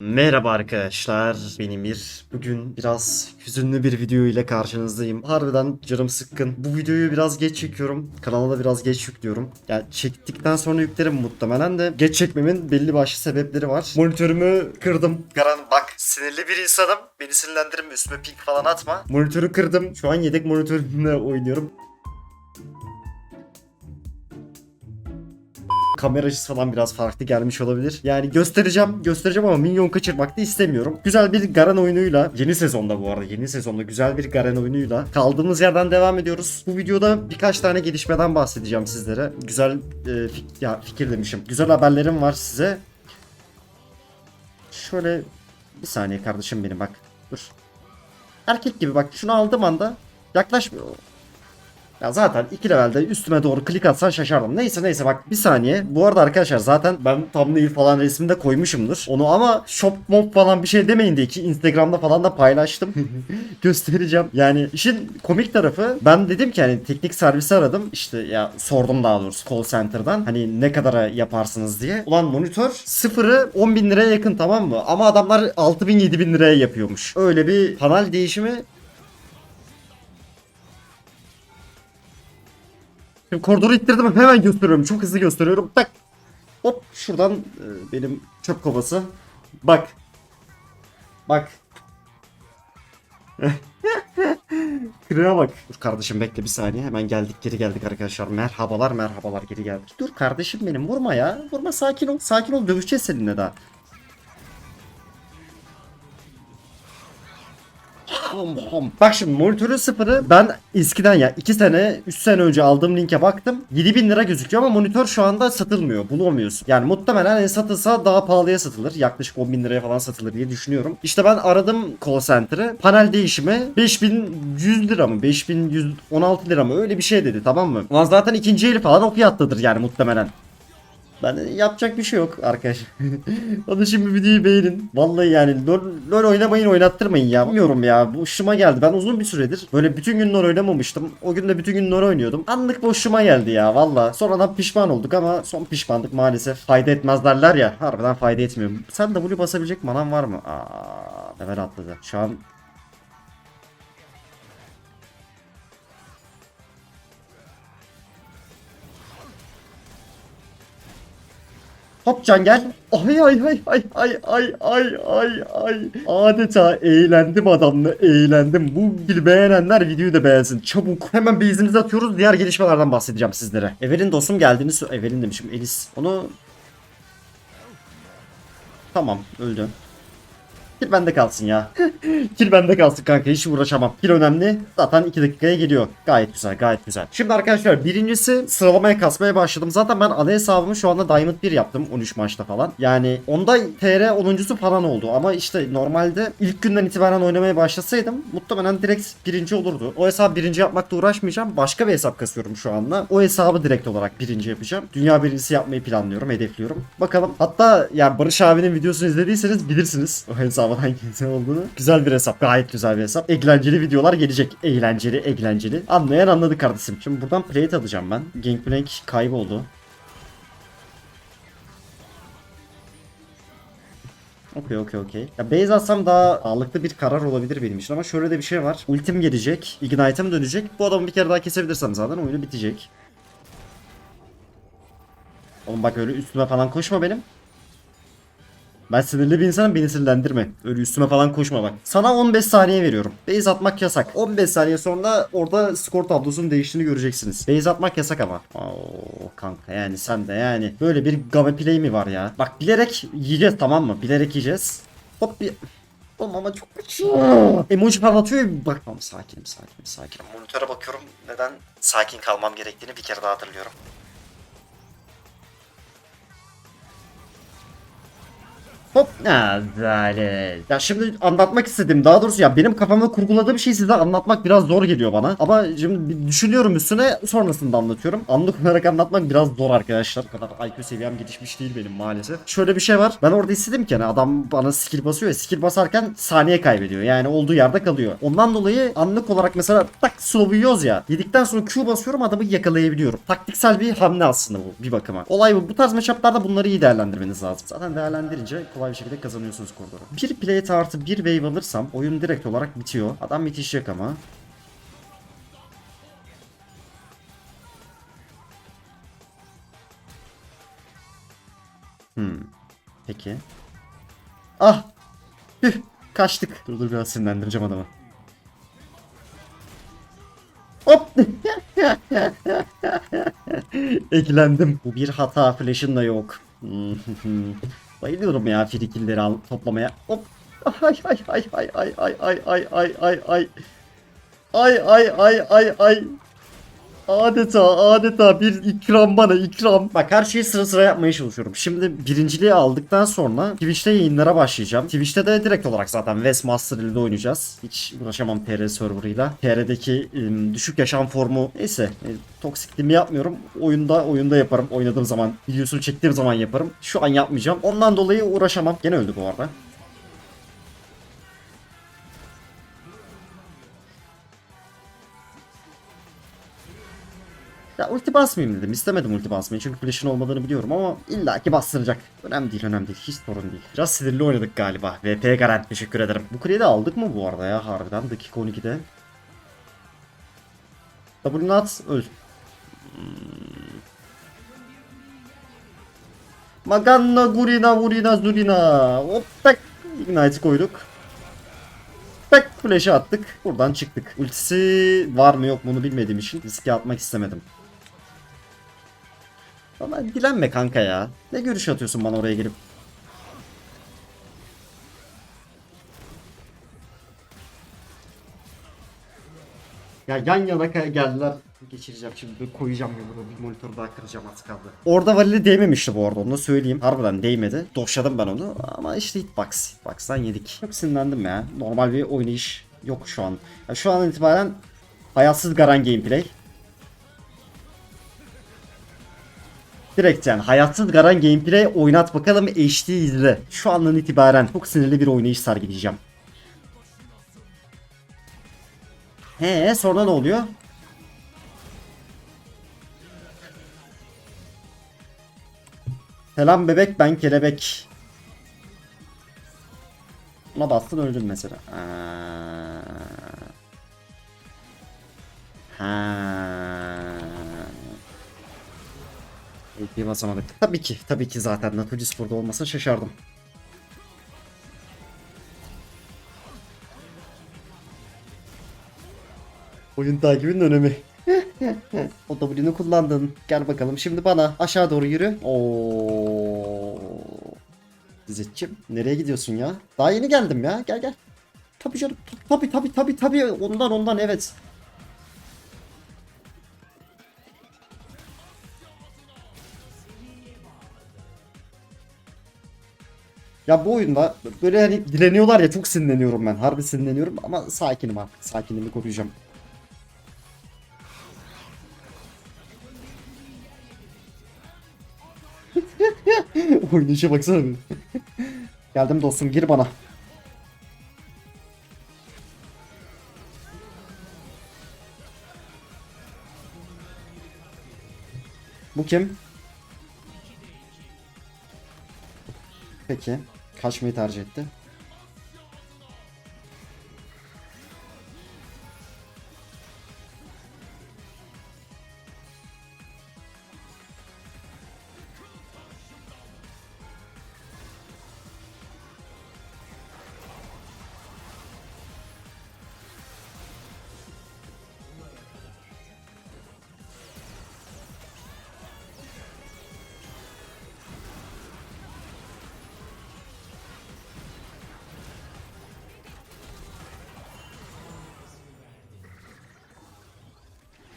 Merhaba arkadaşlar, ben Emir. Bugün biraz hüzünlü bir video ile karşınızdayım. Harbiden canım sıkkın. Bu videoyu biraz geç çekiyorum. Kanala da biraz geç yüklüyorum. Yani çektikten sonra yüklerim muhtemelen de. Geç çekmemin belli başlı sebepleri var. Monitörümü kırdım. Garan bak sinirli bir insanım. Beni sinirlendirme üstüme pink falan atma. Monitörü kırdım. Şu an yedek monitörümle oynuyorum. Kamera açısı falan biraz farklı gelmiş olabilir. Yani göstereceğim, göstereceğim ama minyon kaçırmak da istemiyorum. Güzel bir Garen oyunuyla, yeni sezonda bu arada, yeni sezonda güzel bir Garen oyunuyla kaldığımız yerden devam ediyoruz. Bu videoda birkaç tane gelişmeden bahsedeceğim sizlere. Güzel e, fik- ya fikir demişim. Güzel haberlerim var size. Şöyle bir saniye kardeşim benim bak. Dur. Erkek gibi bak şunu aldığım anda yaklaşmıyor. Ya zaten iki levelde üstüme doğru klik atsan şaşardım. Neyse neyse bak bir saniye. Bu arada arkadaşlar zaten ben thumbnail falan resminde koymuşumdur. Onu ama shop mob falan bir şey demeyin diye ki Instagram'da falan da paylaştım. Göstereceğim. Yani işin komik tarafı ben dedim ki hani teknik servisi aradım. İşte ya sordum daha doğrusu call center'dan. Hani ne kadara yaparsınız diye. Ulan monitör sıfırı 10 bin liraya yakın tamam mı? Ama adamlar 6 bin 7 bin liraya yapıyormuş. Öyle bir panel değişimi Şimdi koridoru ittirdim hemen gösteriyorum. Çok hızlı gösteriyorum. Tak. Hop şuradan e, benim çöp kovası. Bak. Bak. Kırığa bak. Dur kardeşim bekle bir saniye. Hemen geldik geri geldik arkadaşlar. Merhabalar merhabalar geri geldik. Dur kardeşim benim vurma ya. Vurma sakin ol. Sakin ol dövüşeceğiz seninle daha. Hom hom. Bak şimdi monitörün sıfırı ben eskiden ya 2 sene 3 sene önce aldığım linke baktım 7000 lira gözüküyor ama monitör şu anda satılmıyor bulamıyorsun. Yani muhtemelen hani satılsa daha pahalıya satılır yaklaşık 10 bin liraya falan satılır diye düşünüyorum. İşte ben aradım call center'ı panel değişimi 5100 lira mı 5116 lira mı öyle bir şey dedi tamam mı? Ulan zaten ikinci eli falan o fiyattadır yani muhtemelen. Ben yapacak bir şey yok arkadaş. Hadi şimdi videoyu beğenin. Vallahi yani LoL, LoL oynamayın oynattırmayın ya. Bilmiyorum ya. Bu hoşuma geldi. Ben uzun bir süredir böyle bütün gün LoL oynamamıştım. O gün de bütün gün LoL oynuyordum. Anlık boşuma geldi ya valla. Sonradan pişman olduk ama son pişmanlık maalesef fayda etmez derler ya. Harbiden fayda etmiyor. Sen W basabilecek manan var mı? Aa, level atladı. Şu an Hop can gel. Ay ay ay ay ay ay ay ay ay. Adeta eğlendim adamla eğlendim. Bu gibi beğenenler videoyu da beğensin. Çabuk. Hemen base'imizi atıyoruz. Diğer gelişmelerden bahsedeceğim sizlere. Evelin dostum geldiğini Evelin demişim. Elis. Onu... Tamam öldü. Kill bende kalsın ya. Kill bende kalsın kanka hiç uğraşamam. Kill önemli. Zaten 2 dakikaya geliyor. Gayet güzel gayet güzel. Şimdi arkadaşlar birincisi sıralamaya kasmaya başladım. Zaten ben ana hesabımı şu anda Diamond 1 yaptım 13 maçta falan. Yani onda TR 10.sü falan oldu. Ama işte normalde ilk günden itibaren oynamaya başlasaydım muhtemelen direkt birinci olurdu. O hesabı birinci yapmakla uğraşmayacağım. Başka bir hesap kasıyorum şu anda. O hesabı direkt olarak birinci yapacağım. Dünya birincisi yapmayı planlıyorum, hedefliyorum. Bakalım. Hatta ya Barış abinin videosunu izlediyseniz bilirsiniz o hesabın hangisi olduğunu. Güzel bir hesap. Gayet güzel bir hesap. Eğlenceli videolar gelecek. Eğlenceli, eğlenceli. Anlayan anladı kardeşim. Şimdi buradan plate alacağım ben. Gangplank kayboldu. Okey okey okey. Ya base atsam daha sağlıklı bir karar olabilir benim için ama şöyle de bir şey var. Ultim gelecek. Ignite'ım dönecek. Bu adamı bir kere daha kesebilirsem zaten oyunu bitecek. Oğlum bak öyle üstüme falan koşma benim. Ben sinirli bir insanım beni sinirlendirme. Öyle üstüme falan koşma bak. Sana 15 saniye veriyorum. Base atmak yasak. 15 saniye sonra orada skor tablosunun değiştiğini göreceksiniz. Base atmak yasak ama. Oo kanka yani sen de yani. Böyle bir game play mi var ya? Bak bilerek yiyeceğiz tamam mı? Bilerek yiyeceğiz. Hop bir... Oğlum ama çok kaçıyor. Emoji parlatıyor ya, bak. Tamam sakinim sakinim sakinim. Monitöre bakıyorum. Neden sakin kalmam gerektiğini bir kere daha hatırlıyorum. Hop. Ha, böyle. Ya şimdi anlatmak istedim. Daha doğrusu ya benim kafamda kurguladığım şeyi size anlatmak biraz zor geliyor bana. Ama şimdi düşünüyorum üstüne sonrasında anlatıyorum. Anlık olarak anlatmak biraz zor arkadaşlar. O kadar IQ seviyem gelişmiş değil benim maalesef. Şöyle bir şey var. Ben orada istedim ki hani adam bana skill basıyor ya. Skill basarken saniye kaybediyor. Yani olduğu yerde kalıyor. Ondan dolayı anlık olarak mesela tak slow'u ya. Yedikten sonra Q basıyorum adamı yakalayabiliyorum. Taktiksel bir hamle aslında bu bir bakıma. Olay bu. Bu tarz matchup'larda bunları iyi değerlendirmeniz lazım. Zaten değerlendirince kolay kolay bir şekilde kazanıyorsunuz koridoru. Bir plate artı bir wave alırsam oyun direkt olarak bitiyor. Adam bitişecek ama. Hmm. Peki. Ah! Hüh! Kaçtık. Dur dur biraz sinirlendireceğim adamı. Hop! Eklendim. Bu bir hata. Flash'ın da yok. Bayılıyorum ya frikilleri al toplamaya. Hop! Ay ay ay ay ay ay ay ay ay ay ay. Ay ay ay ay. Adeta adeta bir ikram bana ikram. Bak her şeyi sıra sıra yapmaya çalışıyorum. Şimdi birinciliği aldıktan sonra Twitch'te yayınlara başlayacağım. Twitch'te de direkt olarak zaten Westmaster ile oynayacağız. Hiç uğraşamam TR serverıyla. TR'deki ım, düşük yaşam formu neyse e, toksikliğimi yapmıyorum. Oyunda oyunda yaparım. Oynadığım zaman videosunu çektiğim zaman yaparım. Şu an yapmayacağım. Ondan dolayı uğraşamam. Gene öldü bu arada. Ya ulti basmayayım dedim. İstemedim ulti basmayı çünkü flash'ın olmadığını biliyorum ama illaki bastıracak. Önemli değil önemli değil. Hiç sorun değil. Biraz sinirli oynadık galiba. VP Garant teşekkür ederim. Bu kuleyi de aldık mı bu arada ya harbiden dakika 12'de. W at öl. Maganna gurina vurina zurina. Hop tak. Ignite koyduk. Tak flash'ı attık. Buradan çıktık. Ultisi var mı yok mu onu bilmediğim için riske atmak istemedim. Ama dilenme kanka ya. Ne görüş atıyorsun bana oraya gelip? Ya yan yana geldiler. Geçireceğim şimdi koyacağım yumruğu bir monitör daha kıracağım az kaldı. Orada Valili değmemişti bu arada onu da söyleyeyim. Harbiden değmedi. Doşladım ben onu ama işte hitbox. Hitbox'tan yedik. Çok sinirlendim ya. Normal bir oynayış yok şu an. Ya şu an itibaren hayatsız garan gameplay. Direkt yani hayatsız garan gameplay oynat bakalım HD izle. Şu andan itibaren çok sinirli bir oynayış sergileyeceğim. He sonra ne oluyor? Selam bebek ben kelebek. Buna bastın öldün mesela. Aa. Ha. AP basamadık. Tabii ki, tabii ki zaten Natulis burada olmasa şaşardım. Oyun takibinin önemi. o W'nu kullandın. Gel bakalım şimdi bana aşağı doğru yürü. Oo. Nereye gidiyorsun ya? Daha yeni geldim ya. Gel gel. Tabii canım. Tabii tabii tabii tabii. Ondan ondan evet. Ya bu oyunda böyle hani dileniyorlar ya çok sinirleniyorum ben. Harbi sinirleniyorum ama sakinim artık. Sakinliğimi koruyacağım. Oynayışa baksana bir. Geldim dostum gir bana. Bu kim? Peki. Kaçmayı tercih etti.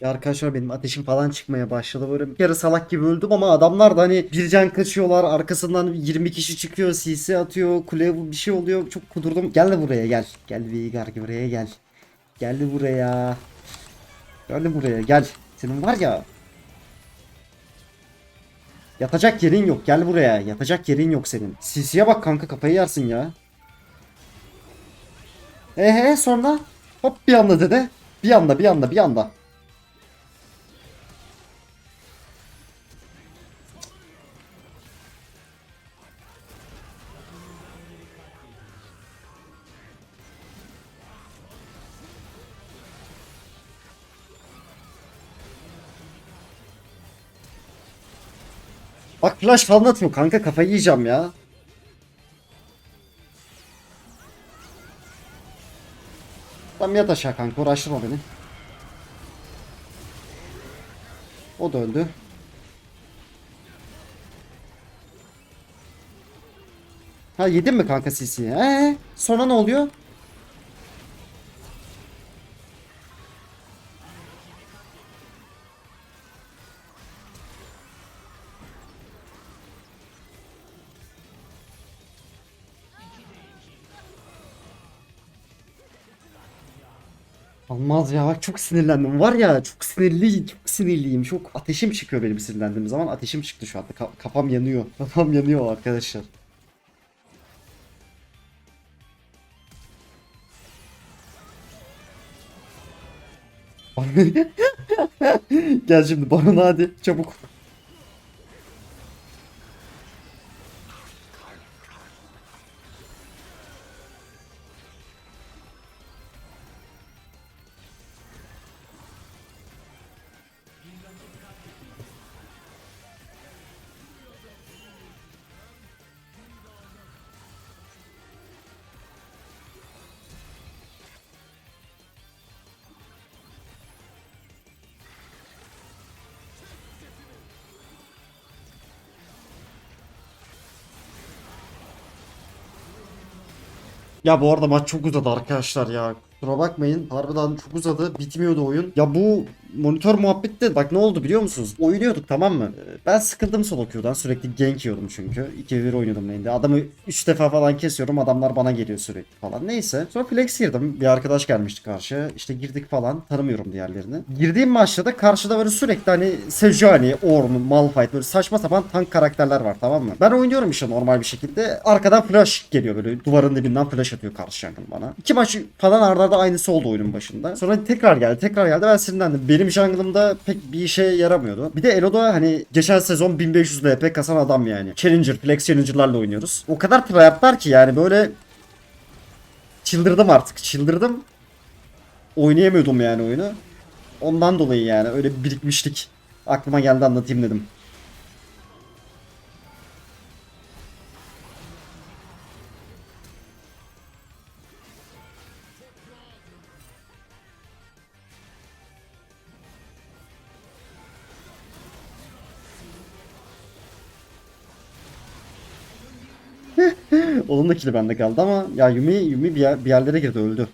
Ya arkadaşlar benim ateşim falan çıkmaya başladı. Böyle kere salak gibi öldüm ama adamlar da hani bir can kaçıyorlar. Arkasından 20 kişi çıkıyor CC atıyor kule bir şey oluyor. Çok kudurdum. Gel de buraya gel. Gel Veigar buraya gel. Gel de buraya. Gel de buraya gel. Senin var ya. Yatacak yerin yok. Gel buraya. Yatacak yerin yok senin. CC'ye bak kanka kafayı yersin ya. Ehe sonra? Hop bir anda dede. Bir anda bir anda bir anda Bak flash falan atıyor kanka kafayı yiyeceğim ya. Tamam yat aşağı kanka uğraştırma beni. O da öldü. Ha yedin mi kanka CC'yi? Ee, sonra ne oluyor? Olmaz ya bak çok sinirlendim. Var ya çok sinirli, çok sinirliyim. Çok ateşim çıkıyor benim sinirlendiğim zaman. Ateşim çıktı şu anda. Ka- kafam yanıyor. Kafam yanıyor arkadaşlar. Gel şimdi bana hadi çabuk. Ya bu arada maç çok uzadı arkadaşlar ya. Kusura bakmayın. Harbiden çok uzadı. Bitmiyordu oyun. Ya bu monitör muhabbette bak ne oldu biliyor musunuz? Oynuyorduk tamam mı? Ee, Ben sıkıldım solo queue'dan. Sürekli gank yiyordum çünkü. 2v1 oynuyordum lane'de. Adamı 3 defa falan kesiyorum. Adamlar bana geliyor sürekli falan. Neyse. Sonra flex girdim. Bir arkadaş gelmişti karşıya. İşte girdik falan. Tanımıyorum diğerlerini. Girdiğim maçta da karşıda böyle sürekli hani Sejuani, Ornn, Malphite böyle saçma sapan tank karakterler var tamam mı? Ben oynuyorum işte normal bir şekilde. Arkadan flash geliyor böyle. Duvarın dibinden flash atıyor karşı jungle bana. İki maç falan arda arda aynısı oldu oyunun başında. Sonra tekrar geldi. Tekrar geldi. Ben sinirlendim. Benim jungle'ımda pek bir işe yaramıyordu. Bir de Elo'da hani geçen sezon 1500 LP kasan adam yani. Challenger, Flex Challenger'larla oynuyoruz. O kadar tryhardlar ki yani böyle çıldırdım artık. Çıldırdım. Oynayamıyordum yani oyunu. Ondan dolayı yani öyle bir birikmişlik. Aklıma geldi anlatayım dedim. Onun da bende kaldı ama ya Yumi Yumi bir, yer- bir yerlere girdi öldü.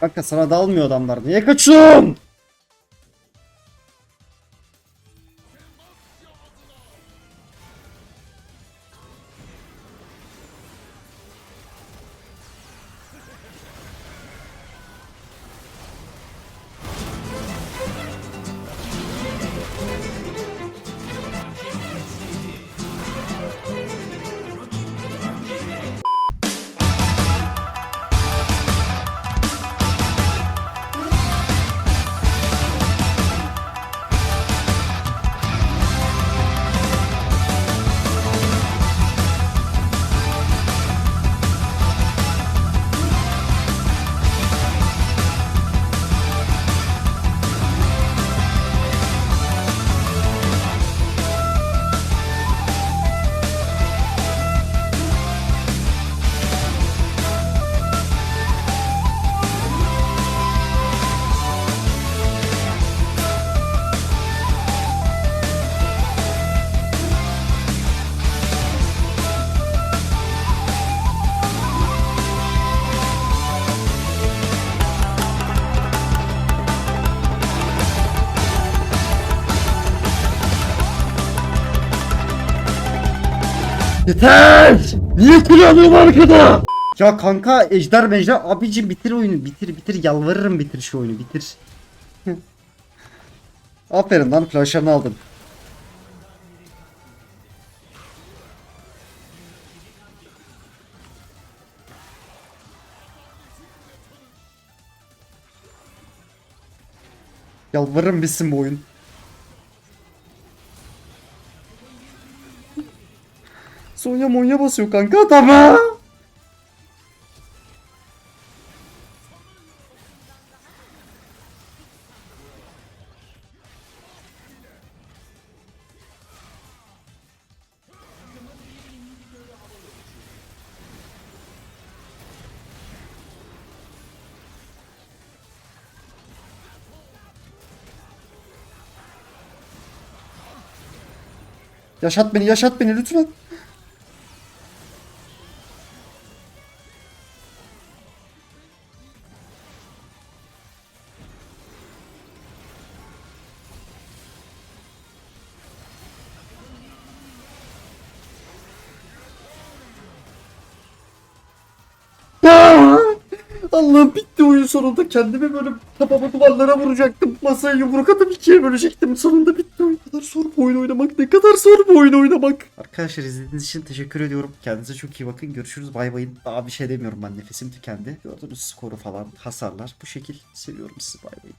Kanka sana dalmıyor adamlar. Niye kaçıyorsun? Yeter! Niye kullanıyorum arkada? Ya kanka ejder mejder abicim bitir oyunu bitir bitir yalvarırım bitir şu oyunu bitir. Aferin lan flash'ını aldım. Yalvarırım bitsin bu oyun. Sonya Monya basıyor kanka adama. Yaşat beni, yaşat beni lütfen. Allah'ım bitti oyun sonunda. Kendimi böyle kafamı duvarlara vuracaktım. Masaya yumruk atıp ikiye bölecektim. Sonunda bitti oyun. Ne kadar zor bu oyun oynamak. Ne kadar zor bu oyun oynamak. Arkadaşlar izlediğiniz için teşekkür ediyorum. Kendinize çok iyi bakın. Görüşürüz. Bay bayın. Daha bir şey demiyorum ben. Nefesim tükendi. Gördüğünüz skoru falan hasarlar. Bu şekil seviyorum sizi. Bay bayın.